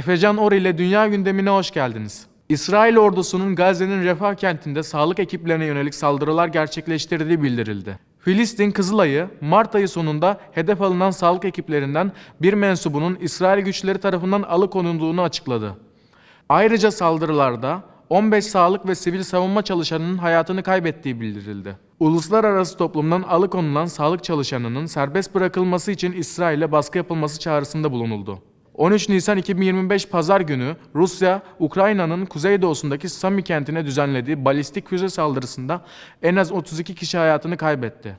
Efecan Or ile Dünya gündemine hoş geldiniz. İsrail ordusunun Gazze'nin Refah kentinde sağlık ekiplerine yönelik saldırılar gerçekleştirdiği bildirildi. Filistin Kızılay'ı Mart ayı sonunda hedef alınan sağlık ekiplerinden bir mensubunun İsrail güçleri tarafından alıkonulduğunu açıkladı. Ayrıca saldırılarda 15 sağlık ve sivil savunma çalışanının hayatını kaybettiği bildirildi. Uluslararası toplumdan alıkonulan sağlık çalışanının serbest bırakılması için İsrail'e baskı yapılması çağrısında bulunuldu. 13 Nisan 2025 Pazar günü Rusya, Ukrayna'nın kuzeydoğusundaki Sami kentine düzenlediği balistik füze saldırısında en az 32 kişi hayatını kaybetti.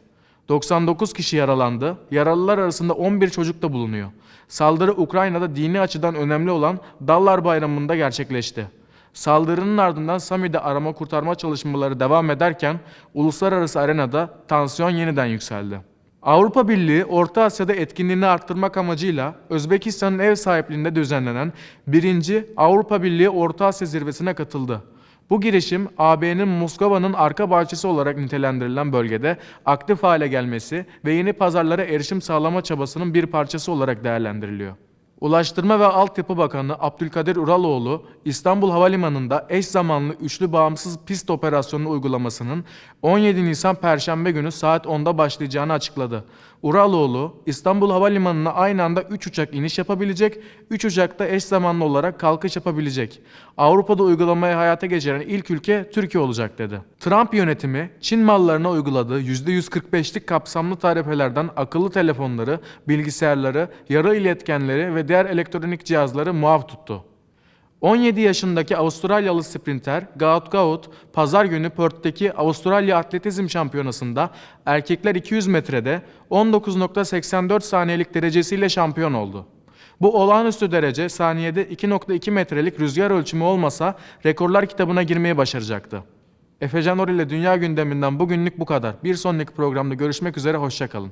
99 kişi yaralandı. Yaralılar arasında 11 çocuk da bulunuyor. Saldırı Ukrayna'da dini açıdan önemli olan Dallar Bayramı'nda gerçekleşti. Saldırının ardından Sami'de arama kurtarma çalışmaları devam ederken uluslararası arenada tansiyon yeniden yükseldi. Avrupa Birliği Orta Asya'da etkinliğini arttırmak amacıyla Özbekistan'ın ev sahipliğinde düzenlenen 1. Avrupa Birliği Orta Asya Zirvesi'ne katıldı. Bu girişim AB'nin Moskova'nın arka bahçesi olarak nitelendirilen bölgede aktif hale gelmesi ve yeni pazarlara erişim sağlama çabasının bir parçası olarak değerlendiriliyor. Ulaştırma ve Altyapı Bakanı Abdülkadir Uraloğlu, İstanbul Havalimanı'nda eş zamanlı üçlü bağımsız pist operasyonu uygulamasının 17 Nisan Perşembe günü saat 10'da başlayacağını açıkladı. Uraloğlu, İstanbul Havalimanı'na aynı anda 3 uçak iniş yapabilecek, 3 uçak da eş zamanlı olarak kalkış yapabilecek. Avrupa'da uygulamayı hayata geçiren ilk ülke Türkiye olacak dedi. Trump yönetimi, Çin mallarına uyguladığı %145'lik kapsamlı tarifelerden akıllı telefonları, bilgisayarları, yarı iletkenleri ve diğer elektronik cihazları muaf tuttu. 17 yaşındaki Avustralyalı sprinter Gaut Gaut, pazar günü Perth'teki Avustralya Atletizm Şampiyonası'nda erkekler 200 metrede 19.84 saniyelik derecesiyle şampiyon oldu. Bu olağanüstü derece saniyede 2.2 metrelik rüzgar ölçümü olmasa rekorlar kitabına girmeyi başaracaktı. Efecan Or ile dünya gündeminden bugünlük bu kadar. Bir sonraki programda görüşmek üzere, hoşçakalın.